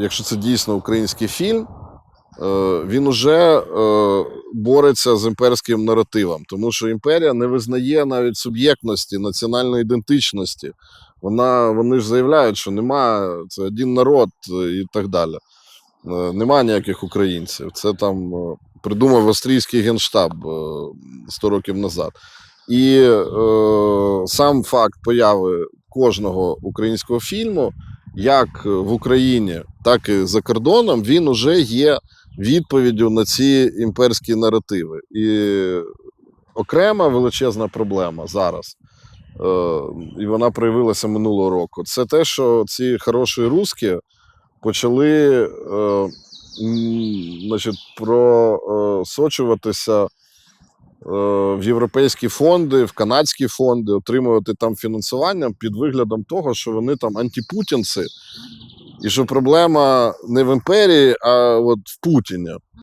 якщо це дійсно український фільм, е, він уже е, бореться з імперським наративом, тому що імперія не визнає навіть суб'єктності, національної ідентичності. Вона, вони ж заявляють, що немає, це один народ е, і так далі. Нема ніяких українців. Це там придумав австрійський генштаб е, 100 років назад. І е, сам факт появи кожного українського фільму, як в Україні, так і за кордоном, він уже є відповіддю на ці імперські наративи. І окрема величезна проблема зараз. е, І вона проявилася минулого року. Це те, що ці хороші русські почали е, значить, просочуватися е, в європейські фонди, в канадські фонди, отримувати там фінансування під виглядом того, що вони там антипутінці, і що проблема не в імперії, а от в Путіні.